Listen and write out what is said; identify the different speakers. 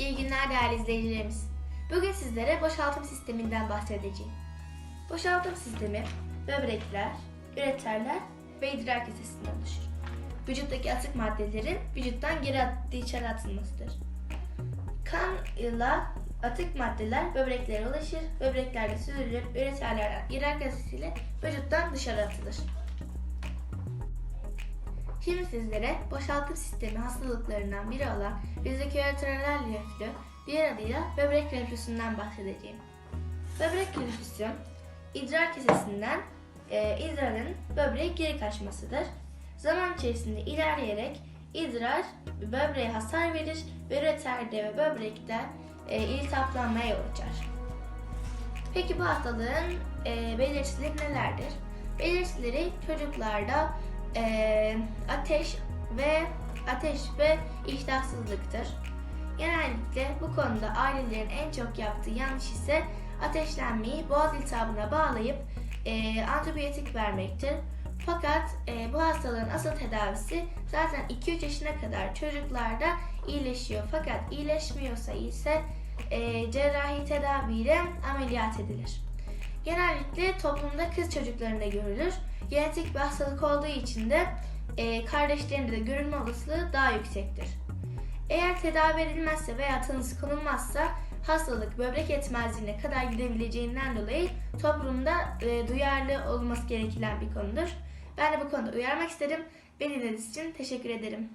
Speaker 1: İyi günler değerli izleyicilerimiz. Bugün sizlere boşaltım sisteminden bahsedeceğim. Boşaltım sistemi böbrekler, üreterler ve idrar kesesinden oluşur. Vücuttaki atık maddelerin vücuttan geri at- dışarı atılmasıdır. Kan ile atık maddeler böbreklere ulaşır, böbreklerde süzülüp üreterlerden idrar kesesiyle vücuttan dışarı atılır. Şimdi sizlere boşaltım sistemi hastalıklarından biri olan vezikülatörel reflü, diğer adıyla böbrek reflüsünden bahsedeceğim. Böbrek reflüsü, idrar kesesinden e, idrarın böbreğe geri kaçmasıdır. Zaman içerisinde ilerleyerek idrar böbreğe hasar verir ve üreterde ve böbrekte e, iltihaplanmaya yol açar. Peki bu hastalığın e, belirtileri nelerdir? Belirtileri çocuklarda e, ateş ve ateş ve iştahsızlıktır. Genellikle bu konuda ailelerin en çok yaptığı yanlış ise ateşlenmeyi boğaz iltihabına bağlayıp e, antibiyotik vermektir. Fakat e, bu hastalığın asıl tedavisi zaten 2-3 yaşına kadar çocuklarda iyileşiyor. Fakat iyileşmiyorsa ise e, cerrahi tedaviyle ameliyat edilir. Genellikle toplumda kız çocuklarında görülür. Genetik bir hastalık olduğu için de e, kardeşlerinde de görülme olasılığı daha yüksektir. Eğer tedavi edilmezse veya tanısı konulmazsa hastalık böbrek yetmezliğine kadar gidebileceğinden dolayı toplumda e, duyarlı olması gereken bir konudur. Ben de bu konuda uyarmak istedim. Beni dinlediğiniz için teşekkür ederim.